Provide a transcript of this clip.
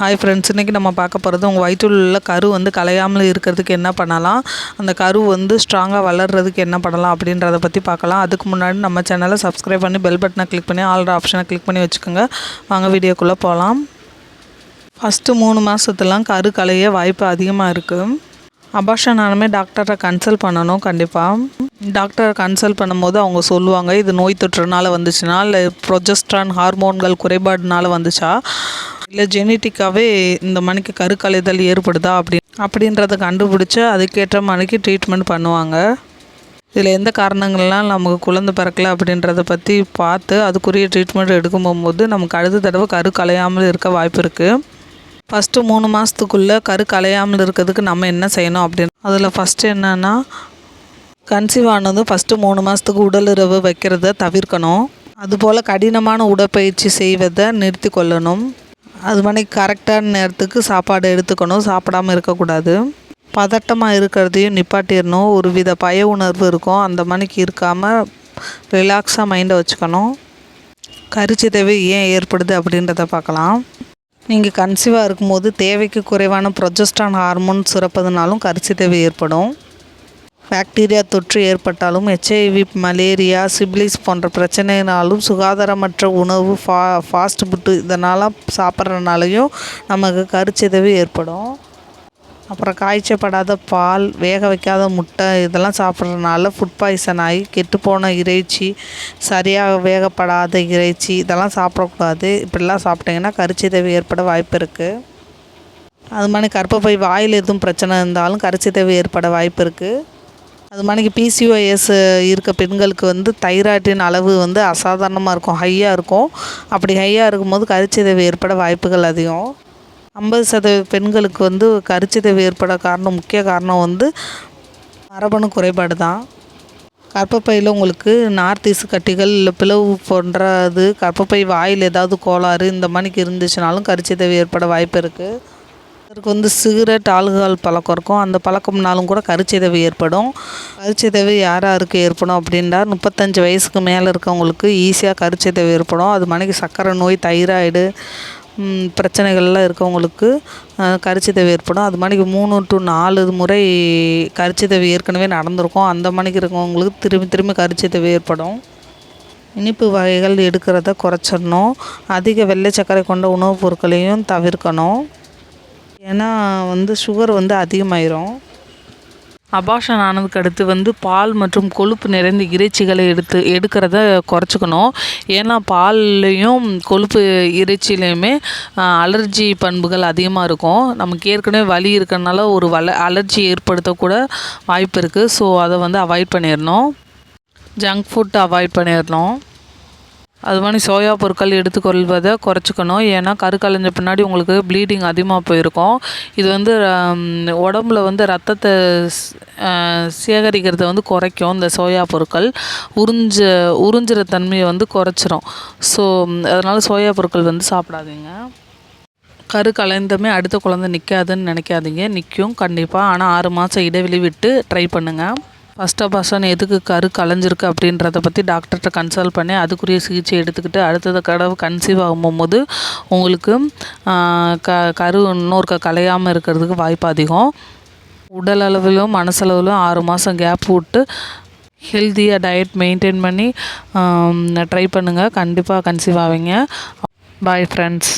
Hi friends இன்றைக்கி நம்ம பார்க்க போகிறது உங்கள் வயிற்றில் உள்ள கரு வந்து கலையாமல் இருக்கிறதுக்கு என்ன பண்ணலாம்? அந்த கரு வந்து ஸ்ட்ராங்காக வளர்கிறதுக்கு என்ன பண்ணலாம் அப்படின்றத பற்றி பார்க்கலாம். அதுக்கு முன்னாடி நம்ம சேனலை சப்ஸ்கிரைப் பண்ணி பெல் பட்டனை கிளிக் பண்ணி ஆல்ரெடி ஆப்ஷனை கிளிக் பண்ணி வச்சுக்கோங்க. வாங்க வீடியோக்குள்ளே போகலாம் ஃபஸ்ட்டு மூணு மாதத்துலாம் கரு கலைய வாய்ப்பு அதிகமாக இருக்குது அபாஷன் ஆனமே டாக்டரை கன்சல்ட் பண்ணணும் கண்டிப்பாக டாக்டரை கன்சல்ட் பண்ணும்போது அவங்க சொல்லுவாங்க இது நோய் தொற்றுனால வந்துச்சுன்னா இல்லை ப்ரொஜெஸ்ட்ரான் ஹார்மோன்கள் குறைபாடுனால வந்துச்சா? இல்லை ஜெனட்டிக்காகவே இந்த மணிக்கு கருக்கலைதல் ஏற்படுதா அப்படி அப்படின்றத கண்டுபிடிச்சி அதுக்கேற்ற மணிக்கு ட்ரீட்மெண்ட் பண்ணுவாங்க. இதில் எந்த காரணங்கள்லாம் நமக்கு குழந்தை பிறக்கல அப்படின்றத பற்றி பார்த்து அதுக்குரிய ட்ரீட்மெண்ட் எடுக்கும் போகும்போது நமக்கு அடுத்த தடவை கரு கலையாமல் இருக்க வாய்ப்பு இருக்குது ஃபஸ்ட்டு மூணு மாதத்துக்குள்ளே கரு கலையாமல் இருக்கிறதுக்கு நம்ம என்ன செய்யணும் அப்படின்னு. அதில் ஃபஸ்ட்டு என்னென்னா கன்சீவ் ஆனதும் ஃபஸ்ட்டு மூணு மாதத்துக்கு உடலுறவு வைக்கிறத தவிர்க்கணும். அதுபோல் கடினமான உடற்பயிற்சி செய்வதை நிறுத்தி கொள்ளணும். அது மாதிரி கரெக்டான நேரத்துக்கு சாப்பாடு எடுத்துக்கணும். சாப்பிடாமல் இருக்கக்கூடாது. பதட்டமாக இருக்கிறதையும் நிப்பாட்டிடணும். ஒரு வித பய உணர்வு இருக்கும். அந்த மணிக்கு இருக்காமல் ரிலாக்ஸாக மைண்டை வச்சுக்கணும். கரிச்சிதைவு ஏன் ஏற்படுது அப்படின்றத பார்க்கலாம். நீங்கள் கன்சீவாக இருக்கும்போது தேவைக்கு குறைவான ப்ரொஜஸ்டான் ஹார்மோன் சுரப்பதுனாலும் கரிச்சிதைவு ஏற்படும். பாக்டீரியா தொற்று ஏற்பட்டாலும் ஹெச்ஐவி மலேரியா சிபிலிஸ் போன்ற பிரச்சனைனாலும் சுகாதாரமற்ற உணவு ஃபா ஃபாஸ்ட் ஃபுட்டு இதனால் சாப்பிட்றதுனாலையும் நமக்கு கருச்சிதவு ஏற்படும். அப்புறம் காய்ச்சப்படாத பால் வேக வைக்காத முட்டை இதெல்லாம் சாப்பிட்றதுனால ஃபுட் பாய்சன் ஆகி கெட்டுப்போன இறைச்சி சரியாக வேகப்படாத இறைச்சி இதெல்லாம் சாப்பிடக்கூடாது. இப்படிலாம் சாப்பிட்டிங்கன்னா கருச்சிதவு ஏற்பட வாய்ப்பு இருக்குது அது மாதிரி கர்ப்பப்பை வாயில் எதுவும் பிரச்சனை இருந்தாலும் கருச்சிதவு ஏற்பட வாய்ப்பு இருக்குது அது மாதிரிக்கு பிசிஓஎஸ் இருக்க பெண்களுக்கு வந்து தைராய்டின் அளவு வந்து அசாதாரணமாக இருக்கும் ஹையாக இருக்கும். அப்படி ஹையாக இருக்கும்போது கருச்சிதைவு ஏற்பட வாய்ப்புகள் அதிகம். ஐம்பது சதவீத பெண்களுக்கு வந்து கருச்சிதைவு ஏற்பட காரணம் முக்கிய காரணம் வந்து மரபணு குறைபாடு தான். கர்ப்பப்பையில் உங்களுக்கு நார்த் ஈஸ்ட் கட்டிகள் இல்லை பிளவு போன்றது கர்ப்பப்பை வாயில் ஏதாவது கோளாறு இந்த மாதிரிக்கு இருந்துச்சுனாலும் கருச்சிதைவு ஏற்பட வாய்ப்பு இருக்குது அதற்கு வந்து சிகரெட் ஆல்கஹால் பழக்கம் இருக்கும். அந்த பழக்கம்னாலும் கூட கருச்சிதவு ஏற்படும். கருச்சிதவு யார் யாருக்கு ஏற்படும் அப்படின்னா முப்பத்தஞ்சு வயசுக்கு மேலே இருக்கவங்களுக்கு ஈஸியாக கருச்சிதவு ஏற்படும். அது மணிக்கு சர்க்கரை நோய் தைராய்டு பிரச்சனைகள்லாம் இருக்கவங்களுக்கு கரிச்சிதவு ஏற்படும். அது மணிக்கு மூணு டு நாலு முறை கரிச்சிதவு ஏற்கனவே நடந்திருக்கும். அந்த மணிக்கு இருக்கவங்களுக்கு திரும்பி திரும்பி கரிச்சிதவு ஏற்படும். இனிப்பு வகைகள் எடுக்கிறத குறைச்சிடணும். அதிக வெள்ளை சர்க்கரை கொண்ட உணவுப் பொருட்களையும் தவிர்க்கணும். ஏன்னா வந்து சுகர் வந்து அதிகமாயிரும். அபாஷன் ஆனதுக்கு அடுத்து வந்து பால் மற்றும் கொழுப்பு நிறைந்த இறைச்சிகளை எடுத்து எடுக்கிறத குறைச்சிக்கணும். ஏன்னா பால்லையும் கொழுப்பு இறைச்சிலையுமே அலர்ஜி பண்புகள் அதிகமாக இருக்கும். நமக்கு ஏற்கனவே வலி இருக்கிறதுனால ஒரு வல அலர்ஜி ஏற்படுத்தக்கூட வாய்ப்பு இருக்குது ஸோ அதை வந்து அவாய்ட் பண்ணிடணும் ஜங்க் ஃபுட் அவாய்ட் பண்ணிடணும் அது மாதிரி சோயா பொருட்கள் எடுத்துக்கொள்வதை குறைச்சிக்கணும். ஏன்னா கரு கலைஞ்ச பின்னாடி உங்களுக்கு ப்ளீடிங் அதிகமாக போயிருக்கும். இது வந்து உடம்புல வந்து ரத்தத்தை சேகரிக்கிறத வந்து குறைக்கும் இந்த சோயா பொருட்கள். உறிஞ்ச உறிஞ்சிற தன்மையை வந்து குறைச்சிரும். ஸோ அதனால் சோயா பொருட்கள் வந்து சாப்பிடாதீங்க. கரு கலைந்தமே அடுத்த குழந்தை நிற்காதுன்னு நினைக்காதீங்க. நிற்கும் கண்டிப்பாக ஆனால் ஆறு மாதம் இடைவெளி விட்டு ட்ரை பண்ணுங்கள் ஃபஸ்ட் ஆஃப் எதுக்கு கரு கலைஞ்சிருக்கு அப்படின்றத பற்றி டாக்டர்கிட்ட கன்சல்ட் பண்ணி அதுக்குரிய சிகிச்சை எடுத்துக்கிட்டு அடுத்தது கடவு கன்சீவ் ஆகும்போது உங்களுக்கு க கரு இன்னொரு கலையாமல் இருக்கிறதுக்கு வாய்ப்பு அதிகம். உடல் அளவிலும் மனசளவிலும் ஆறு மாதம் கேப் விட்டு ஹெல்த்தியாக டயட் மெயின்டைன் பண்ணி ட்ரை பண்ணுங்கள் கண்டிப்பாக கன்சீவ் ஆவீங்க. Bye friends